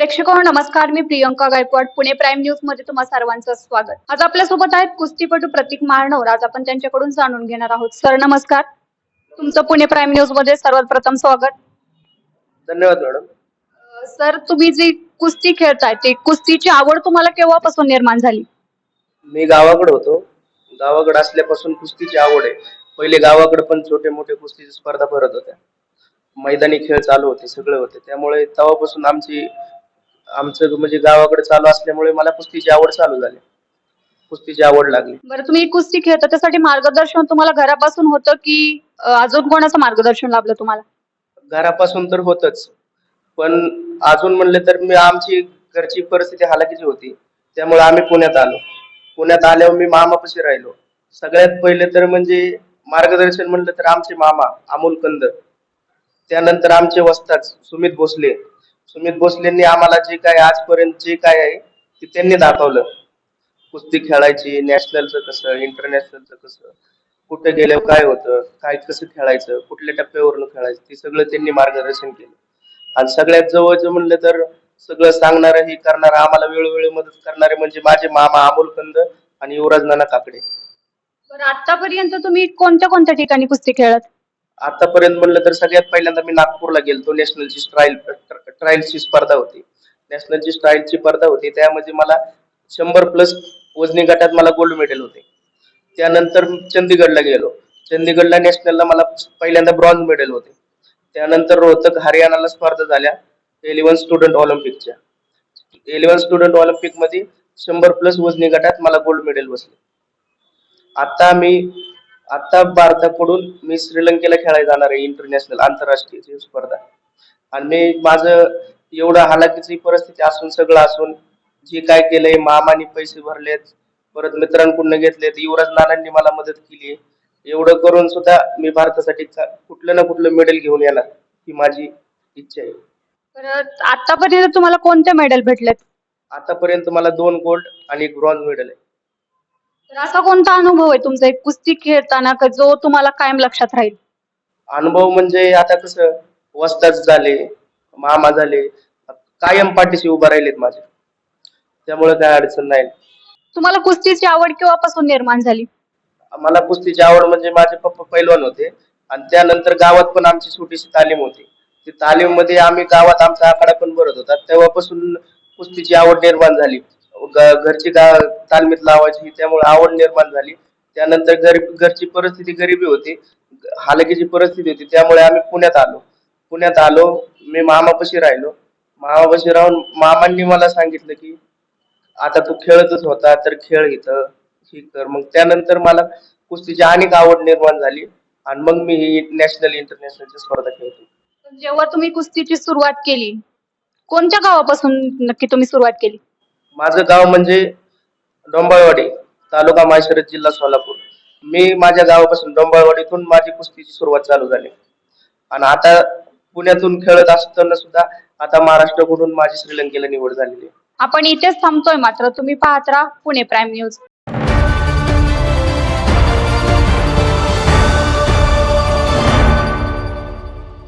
प्रेक्षको नमस्कार मी प्रियंका गायकवाड पुणे प्राईम न्यूजमध्ये तुम्हा सर्वांचं स्वागत. आज आपल्यासोबत आहेत कुस्तीपटू प्रतीक महानोर आज आपण त्यांच्याकडून जाणून घेणार आहोत. सर नमस्कार. तुमचं पुणे प्राईम न्यूजमध्ये सर्वात प्रथम स्वागत. धन्यवाद मॅडम. अं, सर तुम्ही जी कुस्ती खेळताय ती कुस्तीची आवड तुम्हाला केव्हापासून निर्माण झाली? मी गावाकडे होतो. गावाकडे असल्यापासून कुस्तीची आवड आहे. पहिले गावाकडे पण छोटे मोठे कुस्तीची स्पर्धा भरत होत्या. मैदानी खेळ चालू होते सगळे होते. त्यामुळे तेव्हापासून आमची आमचं म्हणजे गावाकडे चालू असल्यामुळे मला कुस्तीची आवड चालू झाली. कुस्तीची आवड लागली. बरं तुम्ही कुस्ती खेळता त्यासाठी मार्गदर्शन तुम्हाला घरापासून होतं की अं, अजून कोणाचं मार्गदर्शन लाभलं तुम्हाला? घरापासून तर होतच. पण अजून म्हणलं तर मी आमची घरची परिस्थिती हालाकीची होती. त्यामुळे आम्ही पुण्यात आलो. पुण्यात आल्यावर मी मामापाशी राहिलो. सगळ्यात पहिले तर म्हणजे मार्गदर्शन म्हणलं तर आमचे मामा अमोल कंद. त्यानंतर आमचे वस्ताद सुमित भोसले. सुमित भोसलेंनी आम्हाला जे काय आजपर्यंत जे काय आहे ते त्यांनी दाखवलं. कुस्ती खेळायची नॅशनलचं कसं इंटरनॅशनलचं कसं कुठे गेल्यावर काय होतं काय कसं खेळायचं कुठल्या टप्प्यावरून खेळायचं ते सगळं त्यांनी मार्गदर्शन केलं. आणि सगळ्यात जवळचं म्हणलं तर सगळं सांगणारं हे करणारं आम्हाला वेळोवेळी मदत करणारे म्हणजे माझे मामा अमोल कंद आणि युवराज नाना काकडे. बरं आतापर्यंत तुम्ही कोणत्या कोणत्या ठिकाणी कुस्ती खेळत? आतापर्यंत म्हणलं तर सगळ्यात पहिल्यांदा मी नागपूरला गेलतो नॅशनलची ट्रायल ट्रायलची स्पर्धा होती. नॅशनलची ट्रायलची स्पर्धा होती. त्यामध्ये मला शंभर प्लस वजनी गटात मला गोल्ड मेडल होते. त्यानंतर चंदीगडला गेलो. चंदीगडला नॅशनलला मला पहिल्यांदा ब्रॉन्झ मेडल होते. त्यानंतर रोहतक हरियाणाला स्पर्धा झाल्या. इलेव्हन स्टुडंट ऑलिम्पिकच्या इलेव्हन स्टुडंट ऑलिम्पिकमध्ये शंभर प्लस वजनी गटात मला गोल्ड मेडल बसले. आता मी आता भारताकडून मी श्रीलंकेला खेळायला जाणार आहे. इंटरनॅशनल आंतरराष्ट्रीय स्पर्धा. आणि मी माझं एवढं हालाकीची परिस्थिती असून सगळं असून जे काय केलंय मामानी पैसे भरलेत परत मित्रांकडून घेतलेत युवराज नानांनी मला मदत केली एवढं करून सुद्धा मी भारतासाठी कुठलं ना कुठलं मेडल घेऊन येणार ही माझी इच्छा आहे. बरं आतापर्यंत तुम्हाला कोणते मेडल भेटलेत? आतापर्यंत मला दोन गोल्ड आणि एक ब्रॉन्झ मेडल आहे. तर असा कोणता अनुभव आहे तुमचा? एक कुस्ती खेळताना का जो तुम्हाला कायम लक्षात राहील? अनुभव म्हणजे आता कसं वस्ताद झाले मामा झाले कायम पाठीशी उभा राहिलेत माझे. त्यामुळे काय अडचण नाही. तुम्हाला कुस्तीची आवड केव्हापासून निर्माण झाली? मला कुस्तीची आवड म्हणजे माझे पप्पा पैलवान होते आणि त्यानंतर गावात पण आमची छोटीशी तालीम होती. ती तालीममध्ये आम्ही गावात आमचा आखाडा पण भरत होता. तेव्हापासून कुस्तीची आवड निर्माण झाली. घरची गा तालमीत लावायची त्यामुळे आवड निर्माण झाली. त्यानंतर घरची परिस्थिती गरिबी होती. हालकीची परिस्थिती होती. त्यामुळे आम्ही पुण्यात आलो. पुण्यात आलो मी मामापाशी राहिलो. मामापाशी राहून मामांनी मला सांगितलं की आता तू खेळतच होता तर खेळ इथं ही कर. मग त्यानंतर मला कुस्तीची अनेक आवड निर्माण झाली आणि मग मी ही नॅशनल इंटरनॅशनलची स्पर्धा खेळतो. जेव्हा तुम्ही कुस्तीची सुरुवात केली कोणत्या गावापासून नक्की तुम्ही सुरुवात केली? माझं गाव म्हणजे डोंबाळवाडी तालुका माळशिरस जिल्हा सोलापूर. मी माझ्या गावापासून डोंबाळवाडीतून माझी कुस्तीची सुरुवात चालू झाली. आणि आता पुण्यातून खेळत असताना सुद्धा आता महाराष्ट्राकडून माझी श्रीलंकेला निवड झालेली आहे. आपण इथेच थांबतोय मात्र. तुम्ही पाहत राहा पुणे प्राईम न्यूज.